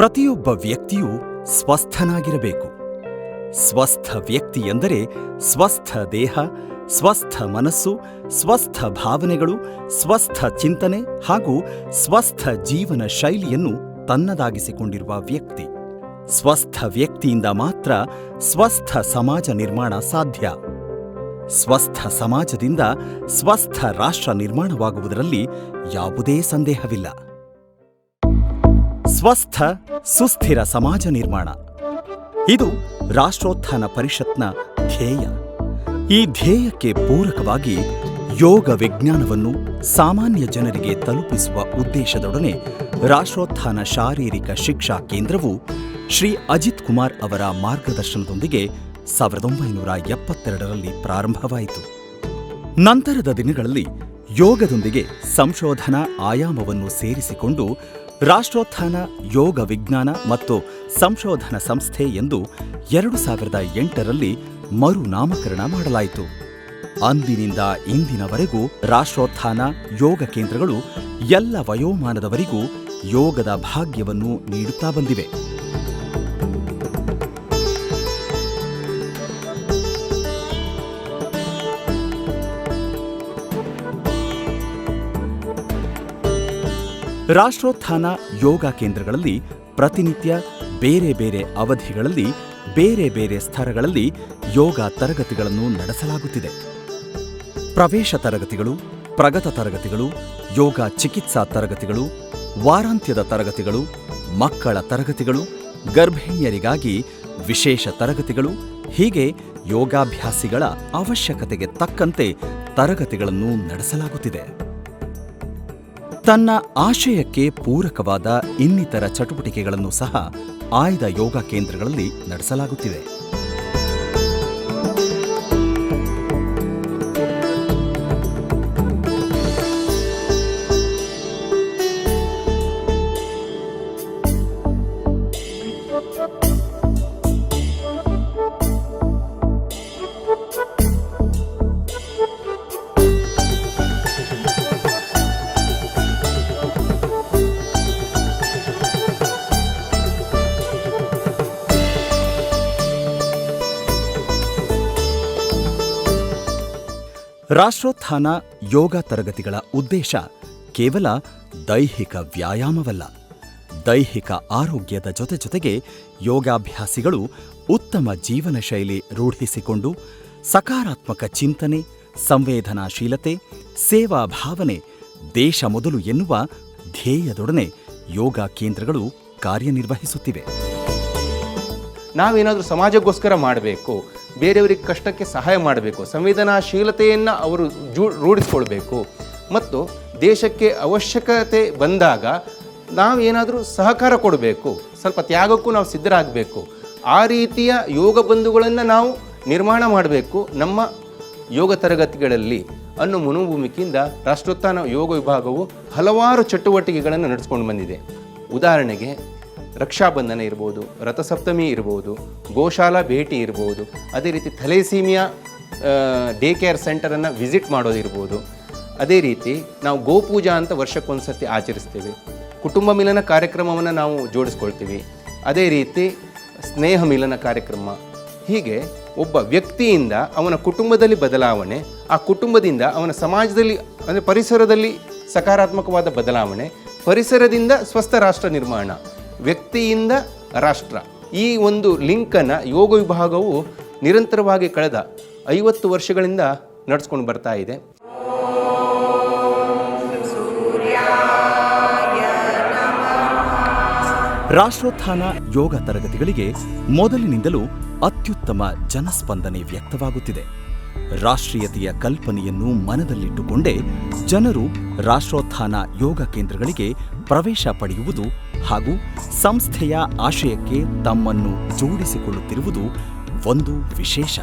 ಪ್ರತಿಯೊಬ್ಬ ವ್ಯಕ್ತಿಯು ಸ್ವಸ್ಥನಾಗಿರಬೇಕು. ಸ್ವಸ್ಥ ವ್ಯಕ್ತಿ ಎಂದರೆ ಸ್ವಸ್ಥ ದೇಹ, ಸ್ವಸ್ಥ ಮನಸ್ಸು, ಸ್ವಸ್ಥ ಭಾವನೆಗಳು, ಸ್ವಸ್ಥ ಚಿಂತನೆ ಹಾಗೂ ಸ್ವಸ್ಥ ಜೀವನ ಶೈಲಿಯನ್ನು ತನ್ನದಾಗಿಸಿಕೊಂಡಿರುವ ವ್ಯಕ್ತಿ. ಸ್ವಸ್ಥ ವ್ಯಕ್ತಿಯಿಂದ ಮಾತ್ರ ಸ್ವಸ್ಥ ಸಮಾಜ ನಿರ್ಮಾಣ ಸಾಧ್ಯ. ಸ್ವಸ್ಥ ಸಮಾಜದಿಂದ ಸ್ವಸ್ಥ ರಾಷ್ಟ್ರ ನಿರ್ಮಾಣವಾಗುವುದರಲ್ಲಿ ಯಾವುದೇ ಸಂದೇಹವಿಲ್ಲ. ಸ್ವಸ್ಥ, ಸುಸ್ಥಿರ ಸಮಾಜ ನಿರ್ಮಾಣ. ಇದು ರಾಷ್ಟ್ರೋತ್ಥಾನ ಪರಿಷತ್ನ ಧ್ಯೇಯ. ಈ ಧ್ಯೇಯಕ್ಕೆ ಪೂರಕವಾಗಿ ಯೋಗ ವಿಜ್ಞಾನವನ್ನು ಸಾಮಾನ್ಯ ಜನರಿಗೆ ತಲುಪಿಸುವ ಉದ್ದೇಶದೊಡನೆ ರಾಷ್ಟ್ರೋತ್ಥಾನ ಶಾರೀರಿಕ ಶಿಕ್ಷಾ ಕೇಂದ್ರವು ಶ್ರೀ ಅಜಿತ್ ಕುಮಾರ್ ಅವರ ಮಾರ್ಗದರ್ಶನದೊಂದಿಗೆ ಸಾವಿರದ ಒಂಬೈನೂರ ಎಪ್ಪತ್ತೆರಡರಲ್ಲಿ ಪ್ರಾರಂಭವಾಯಿತು. ನಂತರದ ದಿನಗಳಲ್ಲಿ ಯೋಗದೊಂದಿಗೆ ಸಂಶೋಧನಾ ಆಯಾಮವನ್ನು ಸೇರಿಸಿಕೊಂಡು ರಾಷ್ಟ್ರೋತ್ಥಾನ, ಯೋಗ ವಿಜ್ಞಾನ ಮತ್ತು ಸಂಶೋಧನಾ ಸಂಸ್ಥೆ ಎಂದು ಎರಡು ಸಾವಿರದ ಎಂಟರಲ್ಲಿ ಮರುನಾಮಕರಣ ಮಾಡಲಾಯಿತು. ಅಂದಿನಿಂದ ಇಂದಿನವರೆಗೂ ರಾಷ್ಟ್ರೋತ್ಥಾನ, ಯೋಗ ಕೇಂದ್ರಗಳು ಎಲ್ಲ ವಯೋಮಾನದವರಿಗೂ ಯೋಗದ ಭಾಗ್ಯವನ್ನು ನೀಡುತ್ತಾ ಬಂದಿವೆ. ರಾಷ್ಟ್ರೋತ್ಥಾನ ಯೋಗ ಕೇಂದ್ರಗಳಲ್ಲಿ ಪ್ರತಿನಿತ್ಯ ಬೇರೆ ಬೇರೆ ಅವಧಿಗಳಲ್ಲಿ, ಬೇರೆ ಬೇರೆ ಸ್ತರಗಳಲ್ಲಿ ಯೋಗ ತರಗತಿಗಳನ್ನು ನಡೆಸಲಾಗುತ್ತಿದೆ. ಪ್ರವೇಶ ತರಗತಿಗಳು, ಪ್ರಗತ ತರಗತಿಗಳು, ಯೋಗ ಚಿಕಿತ್ಸಾ ತರಗತಿಗಳು, ವಾರಾಂತ್ಯದ ತರಗತಿಗಳು, ಮಕ್ಕಳ ತರಗತಿಗಳು, ಗರ್ಭಿಣಿಯರಿಗಾಗಿ ವಿಶೇಷ ತರಗತಿಗಳು, ಹೀಗೆ ಯೋಗಾಭ್ಯಾಸಿಗಳ ಅವಶ್ಯಕತೆಗೆ ತಕ್ಕಂತೆ ತರಗತಿಗಳನ್ನು ನಡೆಸಲಾಗುತ್ತಿದೆ. ತನ್ನ ಆಶಯಕ್ಕೆ ಪೂರಕವಾದ ಇನ್ನಿತರ ಚಟುವಟಿಕೆಗಳನ್ನು ಸಹ ಆಯ್ದ ಯೋಗ ಕೇಂದ್ರಗಳಲ್ಲಿ ನಡೆಸಲಾಗುತ್ತಿದೆ. ರಾಷ್ಟ್ರೋತ್ಥಾನ ಯೋಗ ತರಗತಿಗಳ ಉದ್ದೇಶ ಕೇವಲ ದೈಹಿಕ ವ್ಯಾಯಾಮವಲ್ಲ. ದೈಹಿಕ ಆರೋಗ್ಯದ ಜೊತೆ ಜೊತೆಗೆ ಯೋಗಾಭ್ಯಾಸಿಗಳು ಉತ್ತಮ ಜೀವನ ಶೈಲಿ ರೂಢಿಸಿಕೊಂಡು ಸಕಾರಾತ್ಮಕ ಚಿಂತನೆ, ಸಂವೇದನಾಶೀಲತೆ, ಸೇವಾ ಭಾವನೆ, ದೇಶ ಮೊದಲು ಎನ್ನುವ ಧ್ಯೇಯದೊಡನೆ ಯೋಗ ಕೇಂದ್ರಗಳು ಕಾರ್ಯನಿರ್ವಹಿಸುತ್ತಿವೆ. ನಾವೇನಾದರೂ ಸಮಾಜಕ್ಕೋಸ್ಕರ ಮಾಡಬೇಕು ಬೇರೆಯವರಿಗೆ ಕಷ್ಟಕ್ಕೆ ಸಹಾಯ ಮಾಡಬೇಕು, ಸಂವೇದನಾಶೀಲತೆಯನ್ನು ಅವರು ಜೂ, ರೂಢಿಸ್ಕೊಳ್ಬೇಕು. ಮತ್ತು ದೇಶಕ್ಕೆ ಅವಶ್ಯಕತೆ ಬಂದಾಗ ನಾವು ಏನಾದರೂ ಸಹಕಾರ ಕೊಡಬೇಕು, ಸ್ವಲ್ಪ ತ್ಯಾಗಕ್ಕೂ ನಾವು ಸಿದ್ಧರಾಗಬೇಕು. ಆ ರೀತಿಯ ಯೋಗ ಬಂಧುಗಳನ್ನು ನಾವು ನಿರ್ಮಾಣ ಮಾಡಬೇಕು ನಮ್ಮ ಯೋಗ ತರಗತಿಗಳಲ್ಲಿ. ಅನ್ನೋ ಮನೋಭೂಮಿಕೆಯಿಂದ ರಾಷ್ಟ್ರೋತ್ಥಾನ ಯೋಗ ವಿಭಾಗವು ಹಲವಾರು ಚಟುವಟಿಕೆಗಳನ್ನು ನಡೆಸ್ಕೊಂಡು ಬಂದಿದೆ. ಉದಾಹರಣೆಗೆ ರಕ್ಷಾಬಂಧನ ಇರ್ಬೋದು, ರಥಸಪ್ತಮಿ ಇರ್ಬೋದು, ಗೋಶಾಲಾ ಭೇಟಿ ಇರ್ಬೋದು, ಅದೇ ರೀತಿ ಥಲೇಸೀಮಿಯಾ ಡೇ ಕೇರ್ ಸೆಂಟರನ್ನು ವಿಸಿಟ್ ಮಾಡೋದಿರ್ಬೋದು ಅದೇ ರೀತಿ ನಾವು ಗೋಪೂಜಾ ಅಂತ ವರ್ಷಕ್ಕೊಂದು ಸರ್ತಿ ಆಚರಿಸ್ತೇವೆ. ಕುಟುಂಬ ಮಿಲನ ಕಾರ್ಯಕ್ರಮವನ್ನು ನಾವು ಜೋಡಿಸ್ಕೊಳ್ತೀವಿ. ಅದೇ ರೀತಿ ಸ್ನೇಹ ಮಿಲನ ಕಾರ್ಯಕ್ರಮ. ಹೀಗೆ ಒಬ್ಬ ವ್ಯಕ್ತಿಯಿಂದ ಅವನ ಕುಟುಂಬದಲ್ಲಿ ಬದಲಾವಣೆ, ಆ ಕುಟುಂಬದಿಂದ ಅವನ ಸಮಾಜದಲ್ಲಿ, ಅಂದರೆ ಪರಿಸರದಲ್ಲಿ ಸಕಾರಾತ್ಮಕವಾದ ಬದಲಾವಣೆ, ಪರಿಸರದಿಂದ ಸ್ವಸ್ಥ ರಾಷ್ಟ್ರ ನಿರ್ಮಾಣ ವ್ಯಕ್ತಿಯಿಂದ ರಾಷ್ಟ್ರ. ಈ ಒಂದು ಲಿಂಕನ್ನು ಯೋಗ ವಿಭಾಗವು ನಿರಂತರವಾಗಿ ಕಳೆದ ಐವತ್ತು ವರ್ಷಗಳಿಂದ ನಡೆಸ್ಕೊಂಡು ಬರ್ತಾ ಇದೆ. ರಾಷ್ಟ್ರೋತ್ಥಾನ ಯೋಗ ತರಗತಿಗಳಿಗೆ ಮೊದಲಿನಿಂದಲೂ ಅತ್ಯುತ್ತಮ ಜನಸ್ಪಂದನೆ ವ್ಯಕ್ತವಾಗುತ್ತಿದೆ. ರಾಷ್ಟ್ರೀಯತೆಯ ಕಲ್ಪನೆಯನ್ನು ಮನದಲ್ಲಿಟ್ಟುಕೊಂಡೇ ಜನರು ರಾಷ್ಟ್ರೋತ್ಥಾನ ಯೋಗ ಕೇಂದ್ರಗಳಿಗೆ ಪ್ರವೇಶ ಪಡೆಯುವುದು ಹಾಗೂ ಸಂಸ್ಥೆಯ ಆಶಯಕ್ಕೆ ತಮ್ಮನ್ನು ಜೋಡಿಸಿಕೊಳ್ಳುತ್ತಿರುವುದು ಒಂದು ವಿಶೇಷ.